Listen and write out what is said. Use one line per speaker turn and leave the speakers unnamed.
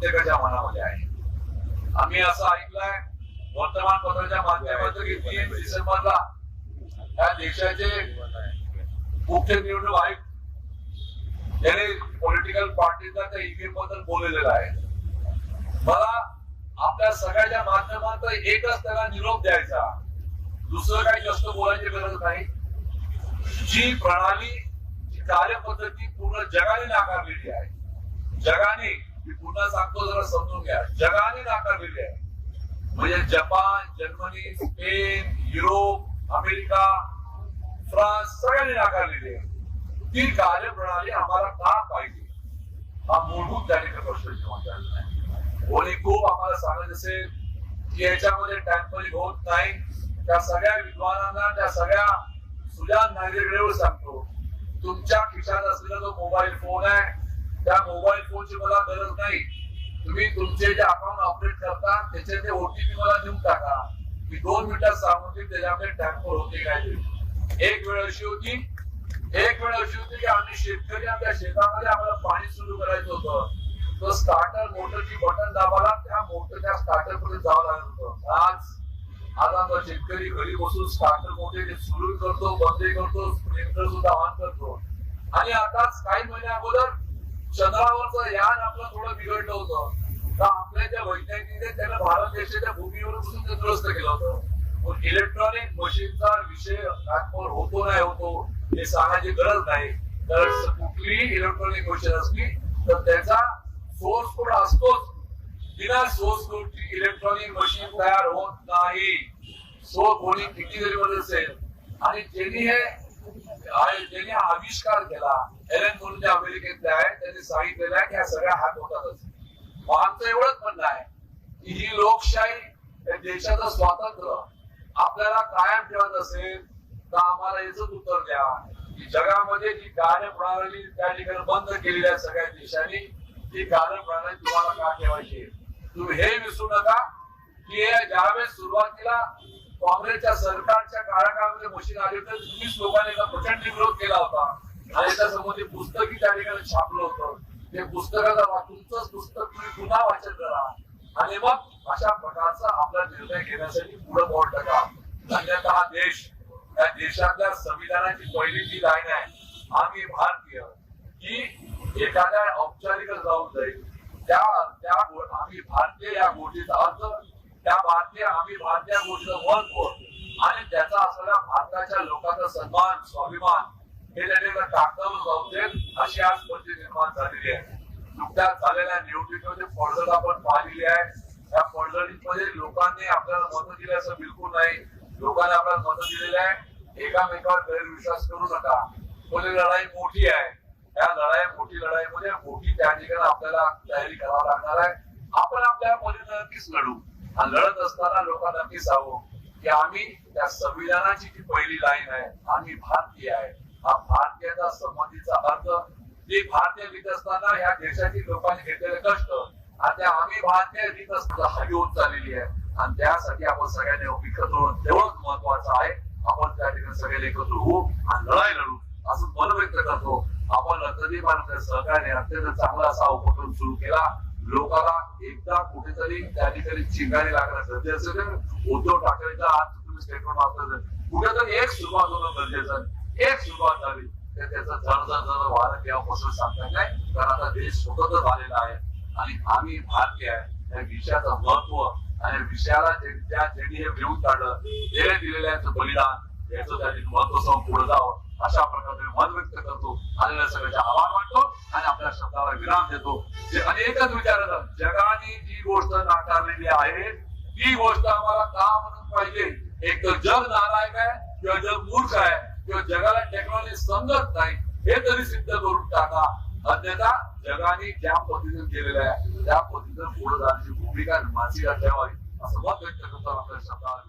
प्रत्येकाच्या मनामध्ये आहे. आम्ही असं ऐकलंय वर्तमानपत्राच्या माध्यमातून की तीन डिसेंबरला या देशाचे मुख्य निवडणूक आयुक्त यांनी पॉलिटिकल पार्टीचा त्या ईव्हीएमबद्दल बोललेलं आहे. मला आपल्या सगळ्याच्या माध्यमात एकच त्याला निरोप द्यायचा. दुसरं काही जास्त बोलायची गरज नाही. जी प्रणाली जी कार्यपद्धती पूर्ण जगाने नाकारलेली आहे. जगाने मी पुन्हा सांगतो जरा समजून घ्या. जगाने नाकारलेली आहे म्हणजे Japan Germany Spain Europe America France सगळ्यांनी नाकारलेली आहे ती कार्यप्रणाली आम्हाला का पाहिजे हा मूलभूत त्या ठिकाणी प्रश्न निर्माण झालेला आहे कोणी खूप आम्हाला सांगत असेल की याच्यामध्ये टॅम्परिंग होत नाही. त्या सगळ्या विद्वानांना त्या सगळ्या सुजान नागरिकांवर सांगतो. तुमच्या खिशात असलेला जो मोबाईल फोन आहे त्या मोबाईल फोनची मला गरज नाही. तुम्ही तुमचे जे अकाउंट ऑपरेट करता त्याचे ते ओटीपी मला देऊन टाका. मी दोन मिनिटात सांगून देईन त्याच्यामध्ये टॅम्पर होते काय एक वेळ अशी होती एक वेळ अशी होती की आम्ही शेतकरी आमच्या शेतामध्ये आम्हाला पाणी सुरू करायचं होतं. तर स्टार्टर मोटरची बटन दाबाला त्या मोटरच्या स्टार्टरमध्ये जावं लागत होतं. आज आज आमचा शेतकरी घरी बसून स्टार्टर मोठे सुरू करतो बंद करतो स्प्रिंकलर सुद्धा ऑन करतो. आणि आता काही महिने अगोदर चंद्रावरचं यान आपलं थोडं बिघडलं होतं. तर आपल्या ज्या वैज्ञानिक त्याला भारत देशाच्या भूमीवर बसून ते दुरुस्त केलं होतं. मग इलेक्ट्रॉनिक मशीनचा विषय नागपूर होतो नाही होतो हे सांगायची गरज नाही. तर कुठलीही इलेक्ट्रॉनिक मशीन असली तर त्याचा सोर्स कोड असतोच? बिना सोर्स कोडची इलेक्ट्रॉनिक मशीन तयार होत नाही. सो कोणी किती जरी मध्ये असेल. आणि ज्यांनी हे ज्यांनी आविष्कार केला एल म्हणून जे अमेरिकेतले आहेत त्यांनी सांगितलेलं आहे की ह्या सगळ्या हात होतातच. मग आमचं एवढंच म्हणणं आहे की ही लोकशाही देशाचं स्वातंत्र्य आपल्याला कायम ठेवत असेल तर आम्हाला याच उत्तर द्या. की जगामध्ये जी कार्यप्रणाली त्या ठिकाणी बंद केलेली आहे सगळ्या देशांनी ती कार्यप्रणाली तुम्हाला का ठेवायची तुम्ही हे विसरू नका की ज्यावेळेस सुरुवातीला काँग्रेसच्या सरकारच्या काळाकाळामध्ये मशीन आली तर तुम्हीच लोकांनी प्रचंड विरोध केला होता. आणि त्यासमोर ते पुस्तकी त्या ठिकाणी छापलं होतं. ते पुस्तकाचा तुमचंच पुस्तक तुम्ही पुन्हा वाचन करा. आणि मग अशा प्रकारचा आपला निर्णय घेण्यासाठी पुढे पाऊल टाका. अन्यथा हा देश. या देशातल्या संविधानाची पहिली जी लाईन आहे आम्ही भारतीय. ही एखाद्या औपचारिक जाऊन जाईल. त्या आम्ही भारतीय या गोष्टीचा अर्थ त्या भारतीय आम्ही भारतीय गोष्ट ओळखतो आणि त्याचा असलेला भारताच्या लोकांचा सन्मान स्वाभिमान हे त्या ठिकाणी जाऊ देत अशी आज परिस्थिती निर्माण झालेली आहे. नुकत्याच झालेल्या निवडणुकीमध्ये पडझड आपण पाहिलेली आहे. त्या पडझडीमध्ये लोकांनी आपल्याला मतं दिली असं बिलकुल नाही. लोकांनी आपल्याला मतं दिलेली आहे. एकामेकावर गैरविश्वास करू नका. पण लढाई मोठी आहे. या लढाई मोठी लढाईमध्ये मोठी त्या ठिकाणी आपल्याला तयारी करावी लागणार आहे. आपण आपल्या परीने नक्कीच लढू. लढत असताना लोकांना नक्कीच सांगू की आम्ही त्या संविधानाची जी पहिली लाईन आहे आम्ही भारतीय आहे. हा भारतीयाचा संबंधीचा अर्थ ते भारतीय लिहित असताना या देशातील लोकांनी घेतलेले कष्ट आणि त्या आम्ही भारतीय लिहित असताना हवी होत चाललेली आहे. आणि त्यासाठी आपण सगळ्यांनी एकत्र होणं तेवढंच महत्वाचं आहे. आपण त्या ठिकाणी सगळे एकत्र होऊ आणि लढाई लढू असं मन व्यक्त करतो. आपण रक्तदीप सहकार्याने अत्यंत चांगला असा उपक्रम सुरू केला. लोकांना एकदा कुठेतरी त्या ठिकाणी चिंगारी लागणं गरजेचं आहे. उद्धव ठाकरेंचा आज तुम्ही स्टेटमेंट वापरत कुठेतरी एक सुरुवात होणं गरजेचं एक सुरुवात झाली तर त्याचं जण जण जण वारं केव्हापासून सांगता येत नाही. कारण आता देश स्वतंत्र झालेला आहे. आणि आम्ही भारतीय आहे. या विषयाचं महत्त्व आणि विषयाला जे- ज्या ज्यांनी हे मिळवून काढलं ते दिलेलं याचं बलिदान याचं त्यांनी महत्त्व समोर पुढे जावं. अशा प्रकारे मन व्यक्त करतो. आणि सगळ्याच्या आवाज मानतो आणि आपल्या शब्दाला विराम देतो. आणि एकच विचारलं जगाने जी गोष्ट नाकारलेली आहे ती गोष्ट आम्हाला का म्हणून पाहिजे? एक तर जग नालायक आहे किंवा जग मूर्ख आहे किंवा जगाला टेक्नॉलॉजी समजत नाही हे तरी सिद्ध करून टाका. अन्यथा जगाने ज्या पद्धतीनं केलेलं आहे त्या पद्धतीनं पुढे जाण्याची भूमिका मानसिका ठेवावी असं मत व्यक्त करताना आपल्या शब्दाला